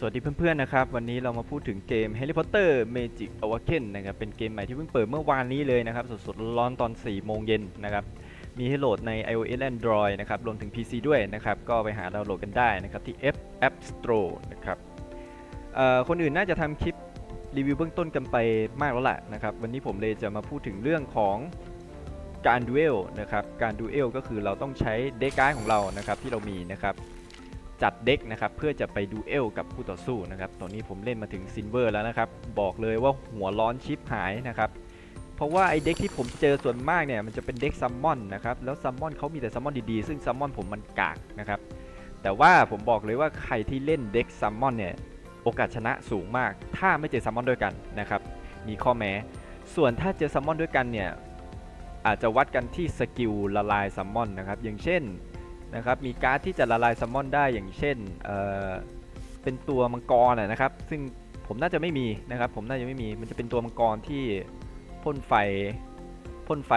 สวัสดีเพื่อนๆนะครับ วันนี้เรามาพูดถึงเกม Harry Potter Magic Awaken นะครับเป็นเกมใหม่ที่เพิ่งเปิดเมื่อวานนี้เลยนะครับสดๆร้อนตอน 4 โมงเย็นนะครับมีให้โหลดใน iOS Android นะครับรวมถึง PC ด้วยนะครับก็ไปหาดาวน์โหลดกันได้นะครับที่ F App Store นะครับคนอื่นน่าจะทำคลิปรีวิวเบื้องต้นกันไปมากแล้วแหละนะครับวันนี้ผมเลยจะมาพูดถึงเรื่องของการดูเอลนะครับการดูเอลก็คือเราต้องใช้เดกการ์ดของเรานะครับที่เรามีนะครับ จัดเด็กนะครับเพื่อจะไปดูเอลกับคู่ต่อสู้นะครับตอนนี้ผมเล่นมาถึงซินเวอร์แล้วนะครับ บอกเลยว่าหัวร้อนชิปหายนะครับเพราะว่าไอเด็กที่ผมเจอส่วนมากเนี่ยมันจะเป็นเด็กซัมมอนนะครับแล้วซัมมอนเขามีแต่ซัมมอนดีๆ ซึ่งซัมมอนผมมันกากนะครับแต่ว่าผมบอกเลยว่าใครที่เล่นเด็กซัมมอนเนี่ยโอกาสชนะสูงมาก ถ้าไม่เจอซัมมอนด้วยกันนะครับมีข้อแม้ ส่วนถ้าเจอซัมมอนด้วยกันเนี่ยอาจจะวัดกันที่สกิลละลายซัมมอนนะครับอย่างเช่น นะครับ มีการ์ดที่จะละลายซัมมอนได้อย่างเช่นเเป็นตัวมังกรนะครับ ซึ่งผมน่าจะไม่มีนะครับ ผมน่าจะไม่มี มันจะเป็นตัวมังกรที่พ่นไฟพ่นไฟ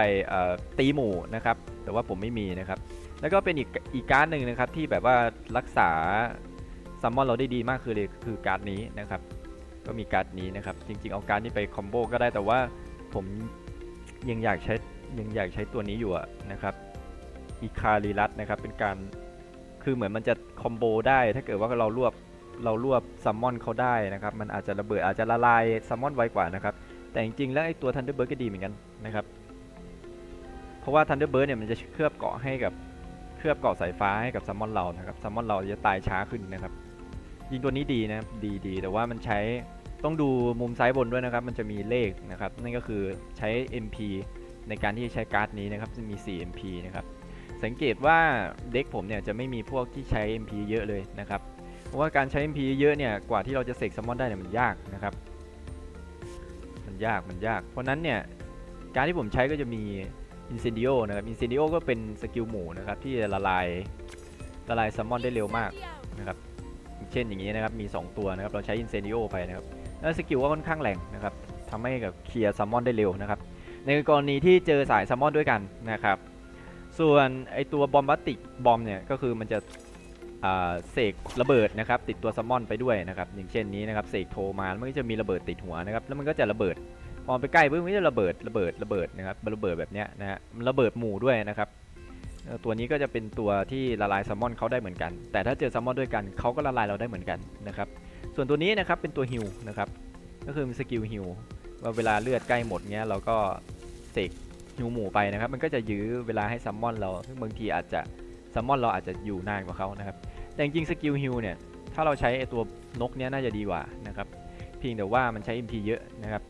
ตีหมู่นะครับ แต่ว่าผมไม่มีนะครับ แล้วก็เป็นอีกอีกการ์ดหนึ่งนะครับที่แบบว่ารักษาซัมมอนเราได้ดีมากคือเลยคือการ์ดนี้นะครับ ก็มีการ์ดนี้นะครับ จริงๆเอาการ์ดนี้ไปคอมโบก็ได้แต่ว่าผมยังอยากใช้ยังอยากใช้ตัวนี้อยู่นะครับ อีคาริรัตนะครับ เป็นการคือเหมือนมันจะคอมโบได้ ถ้าเกิดว่าเรารวบเรารวบซัมมอนเขาได้นะครับ มันอาจจะระเบิดอาจจะละลายซัมมอนไวกว่านะครับ แต่จริงๆ แล้วไอ้ตัวทันเดอร์เบิร์ดก็ดีเหมือนกันนะครับ เพราะว่าทันเดอร์เบิร์ดเนี่ยมันจะเคลือบเกาะให้กับเคลือบเกาะสายฟ้าให้กับซัมมอนเรานะครับซัมมอนเราจะตายช้าขึ้นนะครับ ยิงตัวนี้ดีนะดีดีแต่ว่ามันใช้ต้องดูมุมซ้ายบนด้วยนะครับ มันจะมีเลขนะครับ นั่นก็คือใช้ MP ในการที่ใช้การ์ดนี้นะครับจะมี 4 MP นะครับ สังเกตว่าเด็กผมเนี่ยจะไม่มีพวกที่ใช้ MP เยอะเลยนะครับ เพราะว่าการใช้ MP เยอะเนี่ยกว่าที่เราจะเสกซัมมอนได้เนี่ยมันยากนะครับ มันยากมันยาก เพราะนั้นเนี่ยการที่ผมใช้ก็จะมี Incendio นะครับ Incendio ก็เป็นสกิลหมู่นะครับที่ละลายละลายซัมมอนได้เร็วมากนะครับ เช่นอย่างนี้นะครับมี 2 ตัวนะครับเราใช้ Incendio ไปนะครับแล้วสกิลก็ค่อนข้างแรงนะครับทำให้กับเคลียร์ซัมมอนได้เร็วนะครับ ในกรณีที่เจอสายซัมมอนด้วยกันนะครับ ส่วนไอตัวบอมบัติกบอมเนี่ยก็คือมันจะเสกระเบิดนะครับติดตัวซัมมอนไปด้วยนะครับอย่างเช่นนี้นะครับเสกโทมาแล้วมันก็จะมีระเบิดติดหัวนะครับแล้วมันก็จะระเบิดพอไปใกล้ปุ๊บมันก็จะระเบิดระเบิดระเบิดนะครับระเบิดแบบเนี้ยนะฮะมันระเบิดหมู่ด้วยนะครับตัวนี้ก็จะเป็นตัวที่ละลายซัมมอนเขาได้เหมือนกัน แต่ถ้าเจอซัมมอนด้วยกันเขาก็ละลายเราได้เหมือนกันนะครับส่วนตัวนี้นะครับเป็นตัวฮิลนะครับก็คือมีสกิลฮิลว่าเวลาเลือดใกล้หมดเงี้ยเราก็เสก ฮิวหมูไปนะครับ มันก็จะยื้อเวลาให้ซัมมอนเราซึ่งบางทีอาจจะซัมมอนเราอาจจะอยู่นานกว่าเขานะครับ แต่จริงๆสกิลฮิวเนี่ย ถ้าเราใช้ไอตัวนกเนี้ยน่าจะดีกว่านะครับ เพียงแต่ว่ามันใช้ MP เยอะนะครับ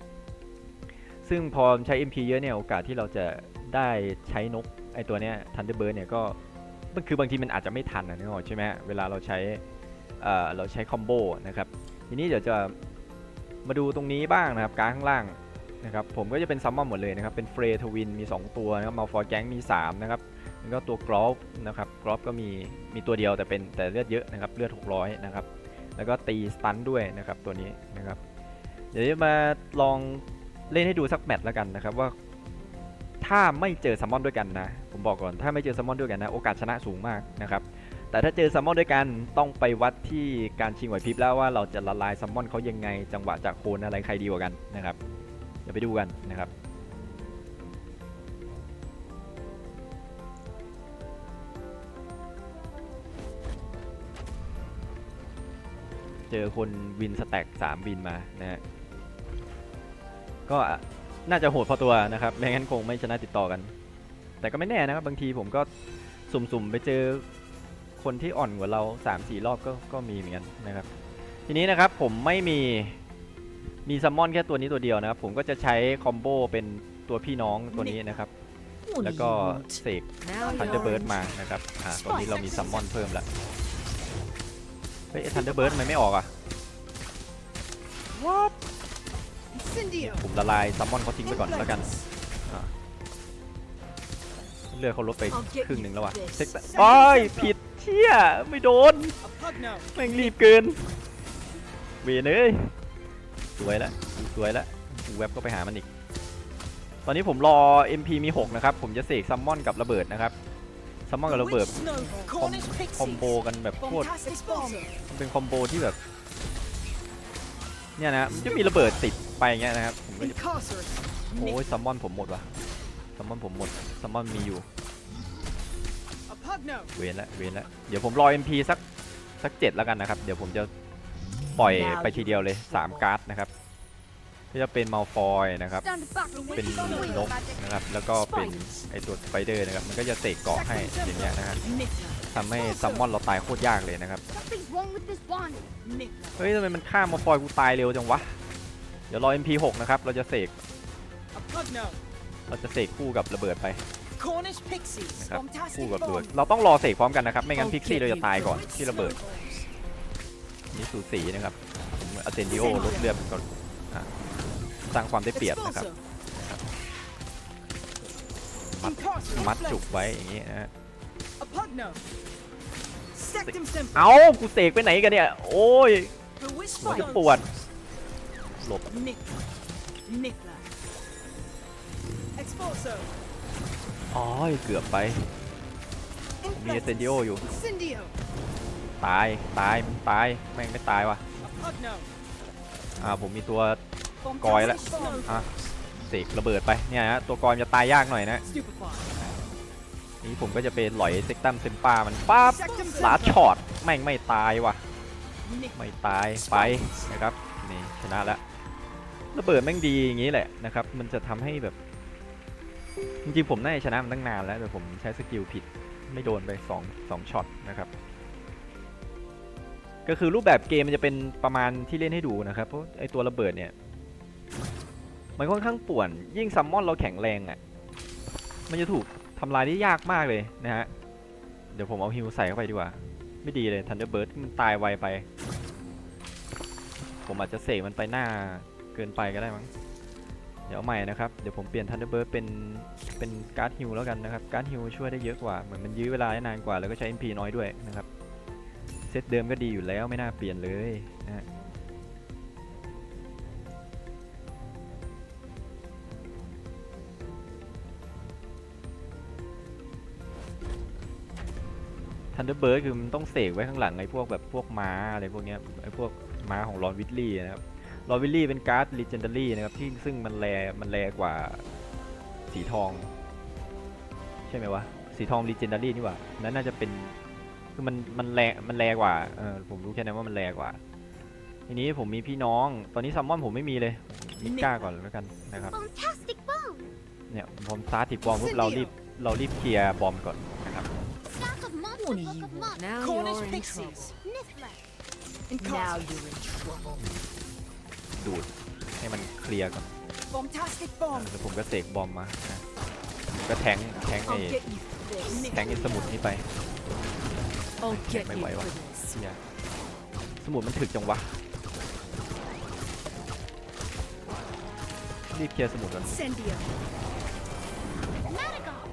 ซึ่งพอใช้ MP เยอะเนี่ย โอกาสที่เราจะได้ใช้นกไอตัวเนี้ยทันเดอร์เบิร์ดเนี่ยก็มันคือบางทีมันอาจจะไม่ทันนะนึกออกใช่ไหมเวลาเราใช้เราใช้คอมโบนะครับ ทีนี้เดี๋ยวจะมาดูตรงนี้บ้างนะครับการข้างล่าง นะครับผมก็จะเป็นซัมมอนหมดเลยนะครับเป็นเฟรทวินมี 2 ตัวนะครับมาฟอร์แก๊งมี3นะครับแล้วก็ตัวกรอฟนะครับกรอฟก็มีมีตัวเดียวแต่เป็นแต่เลือดเยอะนะครับเลือด 600 นะครับแล้วก็ตีสตันด้วยนะครับตัวนี้นะครับเดี๋ยวจะมาลองเล่นให้ดูสักแมตช์แล้วกันนะครับว่าถ้าไม่เจอซัมมอนด้วยกันนะผมบอกก่อนถ้าไม่เจอซัมมอนด้วยกันนะโอกาสชนะสูงมากนะครับแต่ถ้าเจอซัมมอนด้วยกันต้องไปวัดที่การชิงไหวพริบแล้วว่าเราจะละลายซัมมอนเขายังไงจังหวะจากโคนอะไรใครดีกว่ากันนะครับ ดี๋ยวไปดูกันนะครับเจอคนวินสแต็กสามวินมานะฮะ ก็น่าจะโหดพอตัวนะครับ ไม่งั้นคงไม่ชนะติดต่อกัน แต่ก็ไม่แน่นะครับ บางทีผมก็สุ่มๆไปเจอคนที่อ่อนกว่าเรา3-4รอบก็ก็มีเหมือนกันนะครับ ทีนี้นะครับผมไม่มี มีซัมมอนแค่ตัวนี้ตัวเดียวนะครับ ผมก็จะใช้คอมโบเป็นตัวพี่น้องตัวนี้นะครับ แล้วก็เสกทันเดอร์เบิร์ดมานะครับอ่าตอนนี้เรามีซัมมอนเพิ่มแล้วเฮ้ยทันเดอร์เบิร์ดมันไม่ออกอะ What? Incendio. ผมละลายซัมมอนเขาทิ้งไปก่อนแล้วกันเลือดเขาลดไปครึ่งหนึ่งแล้วว่ะเช็คแต่โอ้ยผิดเชี่ยไม่โดน A pug now. แม่งรีบเกินเวยเอ้ย สวยแล้วสวยแล้วเว็บก็ไปหามันอีก ตอนนี้ผมรอ MP มี 6 นะครับ ผมจะเสกซัมมอนกับระเบิดนะครับซัมมอนกับระเบิดคอมโบกันแบบโคตรมันเป็นคอมโบที่แบบเนี่ยนะมันจะมีระเบิดติดไปอย่างเงี้ยนะครับผมก็จะโอ้ยซัมมอนผมหมดว่ะซัมมอนผมหมดซัมมอนมีอยู่เวนละเวนละเดี๋ยวผมรอ MP สักสักเจ็ดแล้วกันนะครับ เดี๋ยวผมจะ ปล่อยไปทีเดียวเลย 3 การ์ดนะครับก็จะเป็นมัลฟอยนะครับ Stand back and เป็น wait for the น wheel ก magic. นะครับ แล้วก็เป็นไอตัวสไปเดอร์นะครับ มันก็จะเตะเกาะให้อย่างเงี้ยนะฮะ Nickla. ทำให้ซัมมอนเราตายโคตรยากเลยนะครับ Something's wrong with this wand. Nickla. เฮ้ยทำไมมันฆ่ามัลฟอยกูตายเร็วจังวะ เดี๋ยวรอ MP6 นะครับ เราจะเสก A pugno. เราจะเสกคู่กับระเบิดไป Cornish pixies. นะครับ Fantastic คู่กับระเบิด bomb. เราต้องรอเสกพร้อมกันนะครับ ไม่งั้น I'll พิกซี่ get เราจะ you ตายก่อน for ที่ระเบิด snowballs. นี่สูสีนะครับอเซนดิโอลดเลือดก่อนอะสร้างความได้เปรียบนะครับ Expulso. มัด Incarcerate. มัดจุก Flex. ไว้อย่างงี้นะฮะ A pugno. Sectum semper. เอากูเสกไปไหนกันเนี่ย โอ้ย Bewitched หัว by จะปวด monsters. หลบ Nickla. Nickla. Expulso. อ๋อเกือบไป มี Infestus. เซนดิโออยู่ Incendio. ตายตายมันตายแม่งไม่ตายว่ะ A pugno. อ่าผมมีตัว Fantastic Coi lại. bomb. อะเสกระเบิดไปเนี่ยนะตัวกรจะตายยากหน่อยนะ Stupefy. นี่ผมก็จะเป็นหลอยเซกตัมเซมปามันปั๊บ Sectum ลา semper. ช็อตแม่งไม่ตายว่ะ Nick. ไม่ตายไปนะครับนี่ชนะแล้วระเบิดแม่งดีอย่างนี้แหละนะครับ มันจะทำให้แบบ จริงๆผมน่าจะชนะมันตั้งนานแล้วแต่ผมใช้สกิลผิดไม่โดนไป2 2ช็อตนะครับ ก็คือรูปแบบเกมมันจะเป็นประมาณที่เล่นให้ดูนะครับเพราะไอตัวระเบิดเนี่ยมันค่อนข้างป่วนยิ่งซัมมอนเราแข็งแรงอะ่ะมันจะถูกทำลายได้ยากมากเลยนะฮะเดี๋ยวผมเอาฮิวใส่เข้าไปดีกว่า ไม่ดีเลยทันเดอร์เบิร์ดมันตายไวไป ผมอาจจะเสกมันไปหน้าเกินไปก็ได้มั้งเดี๋ยวเอาใหม่นะครับเดี๋ยวผมเปลี่ยนทันเดอร์เบิร์ดเป็นเป็นการ์ดฮิลแล้วกันนะครับการ์ดฮิลช่วยได้เยอะกว่าเหมือนมันยื้อเวลาได้นานกว่าแล้วก็ใช้ MP น้อยด้วยนะครับ เซตเดิมก็ดีอยู่แล้วไม่น่าเปลี่ยนเลยนะฮะทันเดอร์เบิร์ดคือมันต้องเสกไว้ข้างหลังไอ้พวกแบบพวกม้าอะไรพวกเนี้ยไอ้พวกม้าของรอนวิลลี่นะครับรอนวิลลี่เป็นการ์ดลีเจนดารี่นะครับที่ซึ่งมันแรมันแรกว่าสีทอง ใช่ไหมวะ สีทองลีเจนดารี่นี่หว่านั้นน่าจะเป็น คือมันมันแรมันแรกว่าเออผมรู้แค่นั้นว่ามันแรกว่า ทีนี้ผมมีพี่น้อง ตอนนี้ซัมมอนผมไม่มีเลยมิก้าก่อนแล้วกันนะครับ Fantastic bomb. เนี่ยผมซาร์ติบอมปุ๊บเรารีบเรารีบเคลียร์บอมก่อนนะครับ Stack of monster What do book you of want? monsters. Now Cornish you're in pixies. trouble. Niflet. Now Incarcerate. you're in trouble. ดูดให้มันเคลียร์ก่อน Fantastic อ่า bomb. แล้วผมก็เสกบอมมานะก็แทงแทงไอ้ I'll get you for this. แทงไอ้สมุดนี่ไป I'll get Mày you quậy for quá. this. เหี้ยสมุดมันถึกจังวะรีบเคลียร์สมุดก่อน Incendio. Madagot.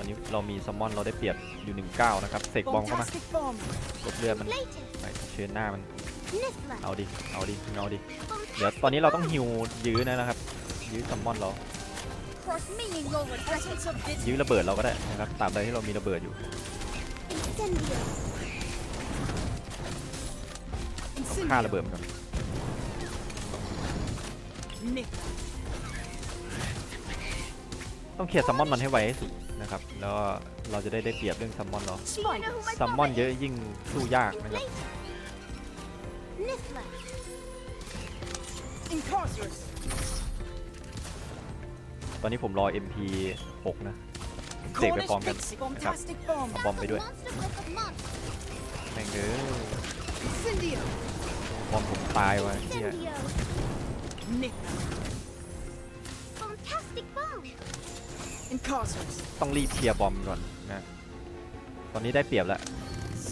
อนนี้เรามีซัมมอนเราได้เปรียบอยู่ 19 นะครับ เสกบอมเข้ามา Fantastic bomb. ลดเลือดมัน Latest. ไปเชิญหน้ามัน Niflet. เอาดิ เอาดิ เอาดิ เดี๋ยว Fantastic ตอนนี้เราต้อง bomb. ฮิวยื้อนะครับ ยื้อซัมมอนเรา Cross me and you'll regret it. Essence of bit. ยื้อระเบิดเราก็ได้นะครับ ตามใดที่เรามีระเบิดอยู่ Incendio. ฆ่า Incendio. ระเบิดมันก่อน Nick. ต้องเคลียร์ซัมมอนมันให้ไวที่สุด นะครับแล้วเราจะได้ได้เปรียบเรื่องซัมมอนเรา Do you know who my ซัมมอน father เยอะ is? ยิ่งสู้ยากนะครับ Latest. Niflet. Incarcerate. ตอนนี้ผมรอ MP 6 นะเสกไป Cornish พร้อมกัน pixie. นะครับ Fantastic bomb. เอาบอมไปด้วย Monster book of monsters. แม่งเด้อ Incendio. บอมผมตายวะเฮีย ต้องรีบเคลียร์บอมก่อนนะ ตอนนี้ได้เปรียบแล้ว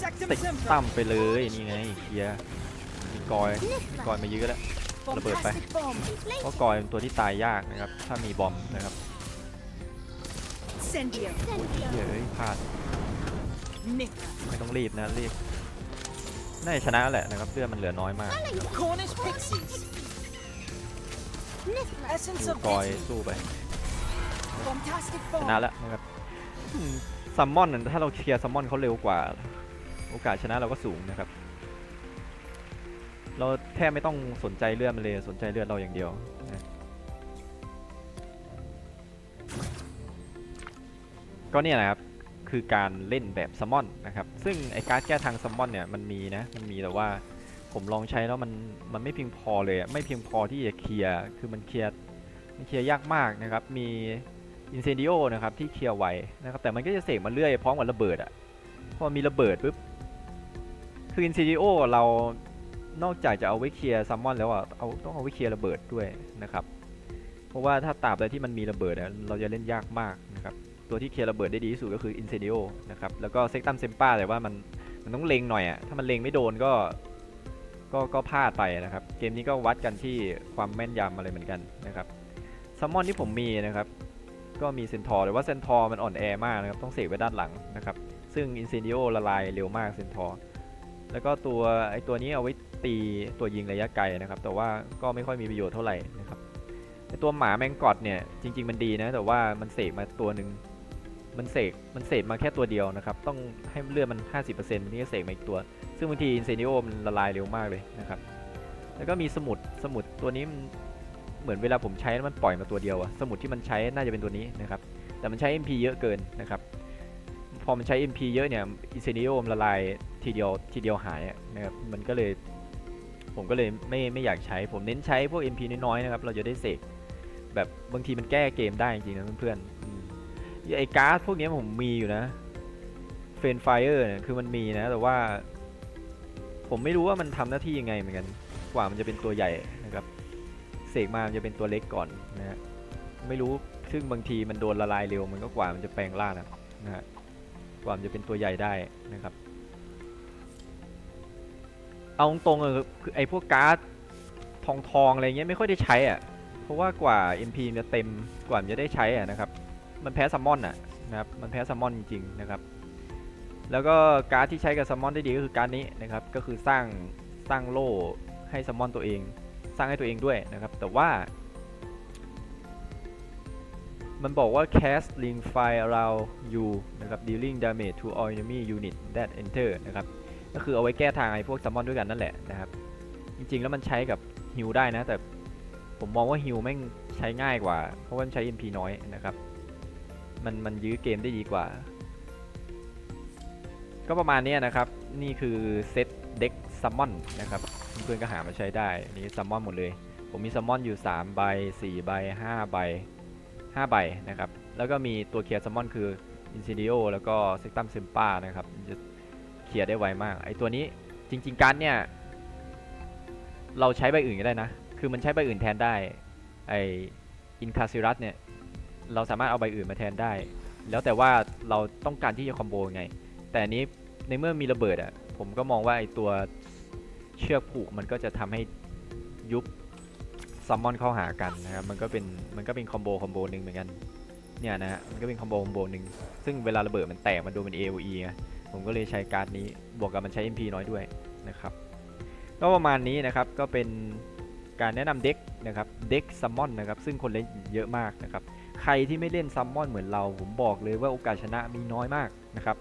Sectum ติด semper. ตั้มไปเลยนี่ไงเคลียร์มีกอยมีกอยมายื้อแล้วระเบิดไป Fantastic bomb. เพราะกอยเป็นตัวที่ตายยากนะครับ ถ้ามีบอมนะครับ Incendio. เฮ้ยเอ้ยพลาด Nick. ไม่ต้องรีบนะรีบน่าจะชนะแหละนะครับเลือดมันเหลือน้อยมาก Cornish pixies. Niffler. Essence ดู of กอย Italy. สู้ไป Fantastic ชนะแล้วนะครับซัมมอนถ้าเราเคลียร์ซัมมอนเขาเร็วกว่า โอกาสชนะเราก็สูงนะครับ เราแทบไม่ต้องสนใจเลือดมันเลยสนใจเลือดเราอย่างเดียวนะก็เนี่ยนะครับคือการเล่นแบบซัมมอนนะครับ ซึ่งไอการแก้ทางซัมมอนเนี่ยมันมีนะมันมีแต่ว่าผมลองใช้แล้วมันมันไม่เพียงพอเลยไม่เพียงพอที่จะเคลียร์คือมันเคลียร์มันเคลียร์ยากมากนะครับ มี อินเซ d ดิโอนะครับที่เคลียร์ไว้นะครับแต่มันก็จะเสกมาเรื่อยพร้อมกับระเบิดอะ่ะพอมีระเบิดปุ๊บคืออินเซ d ดิโอเรานอกจากจะเอาไว้เคลียร์ซัมมอนแล้วอะเอาต้องเอาไว้เคลียร์ระเบิดด้วยนะครับ เพราะว่าถ้าตราบใดที่มันมีระเบิดอะเราจะเล่นยากมากนะครับตัวที่เคลียร์ระเบิดได้ดีที่สุดก็คืออินเซ d ดิโอนะครับแล้วก็เซกตัมเซมป้าแต่ว่ามันมันต้องเล็งหน่อยอะ่ะถ้ามันเล็งไม่โดนก็ก็ก็พลาดไปนะครับ เกมนี้ก็วัดกันที่ความแม่นยำอะไรเหมือนกันนะครับซัมมอนที่ผมมีนะครับ ก็มีเซนทอร์แต่ว่าเซนทอร์มันอ่อนแอมากนะครับต้องเสกไว้ด้านหลังนะครับ ซึ่งอินเซ d ดิโอละลายเร็วมากเซนทอร์แล้วก็ตัวไอตัวนี้เอาไว้ตีตัวยิงระยะไกลนะครับ แต่ว่าก็ไม่ค่อยมีประโยชน์เท่าไหร่นะครับไอตัวหมาแมงกอดเนี่ยจริง ๆมันดีนะแต่ว่ามันเสกมาตัวหนึ่งมันเสกมันเสกมาแค่ตัวเดียวนะครับ ต้องให้เลือดมัน 50%นี่ก็เสกมาอีกตัว ซึ่งบางทีอินเซ d ดิโอมันละลายเร็วมากเลยนะครับ แล้วก็มีสมุดสมุดตัวนี้มัน เหมือนเวลาผมใช้มันปล่อยมาตัวเดียวอะสมุดที่มันใช้น่าจะเป็นตัวนี้นะครับ แต่มันใช้ MP เยอะเกินนะครับ พอมันใช้ MP เยอะเนี่ยอินเซนิโอมละลายทีเดียวทีเดียวหายนะครับ มันก็เลย ผมก็เลยไม่ไม่อยากใช้ ผมเน้นใช้พวก MP น้อยๆนะครับ เราจะได้เสกแบบบางทีมันแก้เกมได้จริงๆนะเพื่อนๆไอ้การ์ดพวกนี้ผมมีอยู่นะเฟนไฟเออร์เนี่ยคือมันมีนะ แต่ว่า ผมไม่รู้ว่ามันทำหน้าที่ยังไงเหมือนกัน กว่ามันจะเป็นตัวใหญ่ กมามันจะเป็นตัวเล็กก่อนนะฮะไม่รู้ซึ่งบางทีมันโดนละลายเร็วมันก็กว่ามันจะแปลงร่างนะนะฮะกว่ามันจะเป็นตัวใหญ่ได้นะครับ เอาตรงๆเลยคือไอ้พวกการ์ดทองทองๆอะไรเงี้ยไม่ค่อยได้ใช้อะเพราะว่ากว่า MP มันจะเต็มกว่ามันจะได้ใช้อะนะครับ มันแพ้ซัมมอนอะนะครับมันแพ้ซัมมอนจริงๆนะครับแล้วก็การ์ดที่ใช้กับซัมมอนได้ดีก็คือการ์ดนี้นะครับ ก็คือสร้างสร้างโล่ให้ซัมมอนตัวเอง สร้างให้ตัวเองด้วยนะครับ แต่ว่า มันบอกว่า cast ring fire around you นะครับ dealing damage to all enemy unit that enter นะครับ ก็คือเอาไว้แก้ทางไอ้พวกซัมมอนด้วยกันนั่นแหละนะครับ จริงๆแล้วมันใช้กับฮิวได้นะ แต่ผมมองว่าฮิวแม่งใช้ง่ายกว่า เพราะว่ามันใช้ MP น้อยนะครับ มันมันยื้อเกมได้ดีกว่า ก็ประมาณนี้นะครับ นี่คือเซต ซัมมอนนะครับเพื่อนๆก็หามาใช้ได้อันนี้ซัมมอนหมดเลย ผมมีซัมมอนอยู่3ใบ4ใบ5ใบ5ใบนะครับ แล้วก็มีตัวเคลียร์ซัมมอนคืออินซิเดียแล้วก็เซกตัมเซมป้านะครับจะเคลียร์ได้ไวมาก ไอตัวนี้จริง ๆการเนี่ย เราใช้ใบอื่นก็ได้นะ คือมันใช้ใบอื่นแทนได้ ไออินคาซิรัสเนี่ย เราสามารถเอาใบอื่นมาแทนได้ แล้วแต่ว่าเราต้องการที่จะคอมโบยังไง แต่นี้ในเมื่อมีระเบิดอะ ผมก็มองว่าไอตัวเชือกผูกมันก็จะทำให้ยุบซัมมอนเข้าหากันนะครับมันก็เป็นมันก็เป็นคอมโบคอมโบหนึ่งเหมือนกันเนี่ยนะฮะมันก็เป็นคอมโบคอมโบหนึ่งซึ่งเวลาระเบิดมันแตกมันโดนเป็น AOE ไงผมก็เลยใช้การ์ดนี้บวกกับมันใช้ MP น้อยด้วยนะครับก็ประมาณนี้นะครับก็เป็นการแนะนำเด็กนะครับเด็กซัมมอนนะครับซึ่งคนเล่นเยอะมากนะครับใครที่ไม่เล่นซัมมอนเหมือนเราผมบอกเลยว่าโอกาสชนะมีน้อยมากนะครับ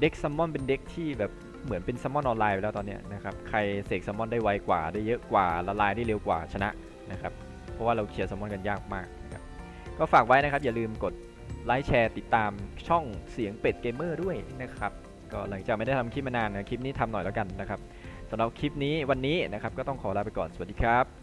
เด็กซัมมอนเป็นเด็กที่แบบเหมือนเป็นซัมมอนออนไลน์ไปแล้วตอนนี้นะครับใครเสกซัมมอนได้ไวกว่าได้เยอะกว่าละลายได้เร็วกว่าชนะนะครับเพราะว่าเราเคลียร์ซัมมอนกันยากมากนะครับก็ฝากไว้นะครับอย่าลืมกดไลค์แชร์ติดตามช่องเสียงเป็ดเกมเมอร์ด้วยนะครับก็หลังจากไม่ได้ทำคลิปมานานนะคลิปนี้ทำหน่อยแล้วกันนะครับสำหรับคลิปนี้วันนี้นะครับก็ต้องขอลาไปก่อนสวัสดีครับ